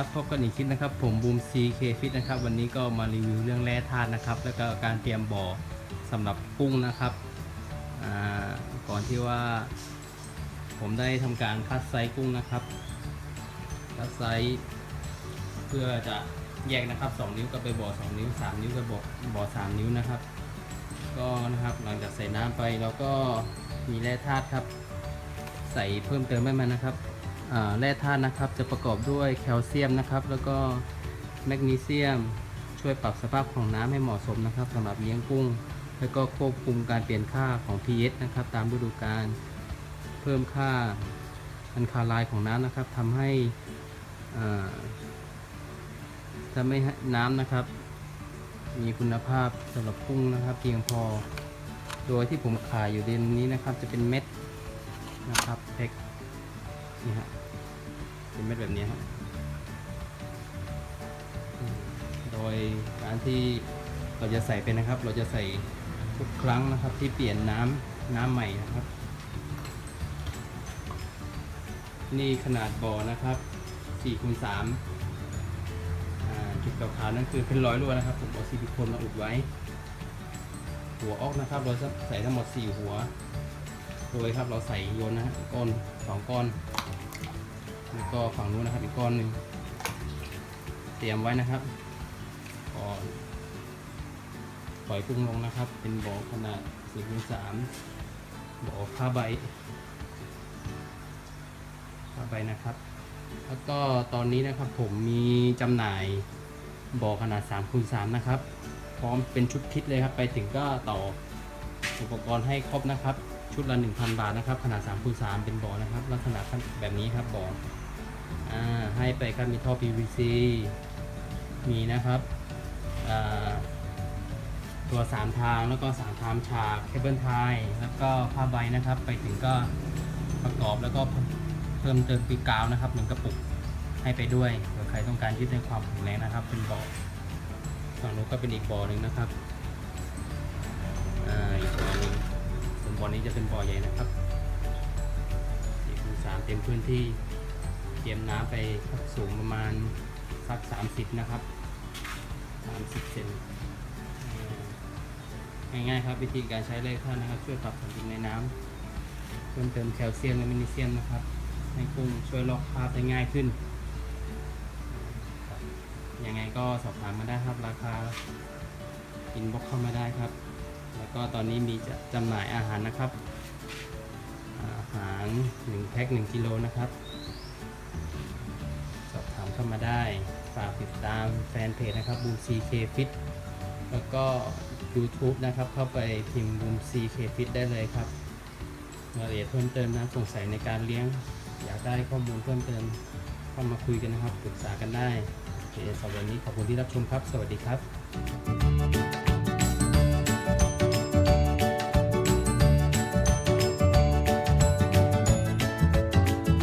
ครับพบกันอีกคลิปนะครับ ผมบูม CK Fit นะครับ วันนี้ก็มารีวิวเรื่องแร่ธาตุนะครับ แล้วก็การเตรียมบ่อสำหรับกุ้งนะครับก่อนที่ว่า ผมได้ทำการคัดไซส์กุ้งนะครับคัดไซส์เพื่อจะแยกนะครับ 2 นิ้วก็ไปบ่อ 2 นิ้ว 3 นิ้วก็บ่อบ่อ3นิ้วนะครับ ก็นะครับหลังจากใส่น้ำไปเราก็มีแร่ธาตุครับ ใส่เพิ่มเติมให้มันนะครับ แร่ธาตุนะครับ จะประกอบด้วยแคลเซียมนะครับ แล้วก็แมกนีเซียม ช่วยปรับสภาพของน้ำให้เหมาะสมนะครับสำหรับเลี้ยงกุ้ง แล้วก็ควบคุมการเปลี่ยนค่าของ pH นะครับ ตามฤดูกาลเพิ่มค่าอันคาลน์ของน้ำนะครับทำให้อ่าทำให้น้ำนะครับ มีคุณภาพสำหรับกุ้งนะครับ เพียงพอ โดยที่ผมขายอยู่เดือนนี้นะครับ จะเป็นเม็ดนะครับเล็ก นี่ฮะเป็นเม็ดแบบนี้ครับอืมโดยการที่เราจะใส่ไปนะครับ เราจะใส่ทุกครั้งนะครับที่เปลี่ยนน้ำน้ำใหม่นะครับ นี่ขนาดบ่อนะครับ4คูณ3อ่าจุดขาวๆนั่นคือเป็นร้อยรั่วนะครับ ผมเอาซิลิโคนมาอุดไว้ หัวออกนะครับ เราจะใส่ทั้งหมด 4 หัว โดยครับเราใส่โยนนะฮะก้อนสองก้อน แล้วก็ฝั่งนู้นนะครับอีกก้อนหนึ่งเตรียมไว้นะครับก่อนปล่อยกุ้งลงนะครับ เป็นบ่อขนาด4คูณ3บ่อผ้าใบผ้าใบนะครับ แล้วก็ตอนนี้นะครับผมมีจำหน่ายบ่อขนาด3คูณ3นะครับ พร้อมเป็นชุดคิดเลยครับ ไปถึงก็ต่ออุปกรณ์ให้ครบนะครับ ชุดละ 1,000 บาทนะครับ ขนาด3คูณ3เป็นบ่อนะครับ ลักษณะแบบนี้ครับบ่อ อ่าให้ไปครับมีท่อ PVC มีนะครับอ่าตัว 3 ทางแล้วก็ 3 ทางฉากเคเบิลไทยแล้วก็ผ้าใบนะครับ ไปถึงก็ประกอบแล้วก็เพิ่มเติมปีกาวนะครับหนึ่งกระปุกให้ไปด้วยเผื่อใครต้องการยึดในความแข็งแรงนะครับ เป็นบ่อฝั่งนู้นก็เป็นอีกบ่อหนึ่งนะครับอ่าอีกบ่อหนึ่งส่วนบ่อนี้จะเป็นบ่อใหญ่นะครับสี่คูณสามเต็มพื้นที่ ตรียมน้ำไปสูงประมาณสักสามสิบนะครับสามสิบเซนง่ายๆครับวิธีการใช้เลขท่านนะครับ ช่วยปรับสมดุลในน้ำเพิ่มเติมแคลเซียมและแมกนีเซียมนะครับ ให้กุ้งช่วยลอกคราบได้ง่ายขึ้นยังไงก็สอบถามมาได้ครับราคาอินบ็อกเข้ามาได้ครับ แล้วก็ตอนนี้มีจะจำหน่ายอาหารนะครับ อาหาร1แพ็ค1กิโลนะครับ เข้ามาได้ ฝากติดตามแฟนเพจนะครับบูม CK Fit แล้วก็ YouTube นะครับเข้าไปพิมพ์บูม CK Fit ได้เลยครับรายละเอียดเพิ่มเติมนะสงสัยในการเลี้ยง อยากได้ข้อมูลเพิ่มเติมเข้ามาคุยกันนะครับปรึกษากันได้โอเคสำหรับวันนี้ขอบคุณที่รับชมครับ สวัสดีครับ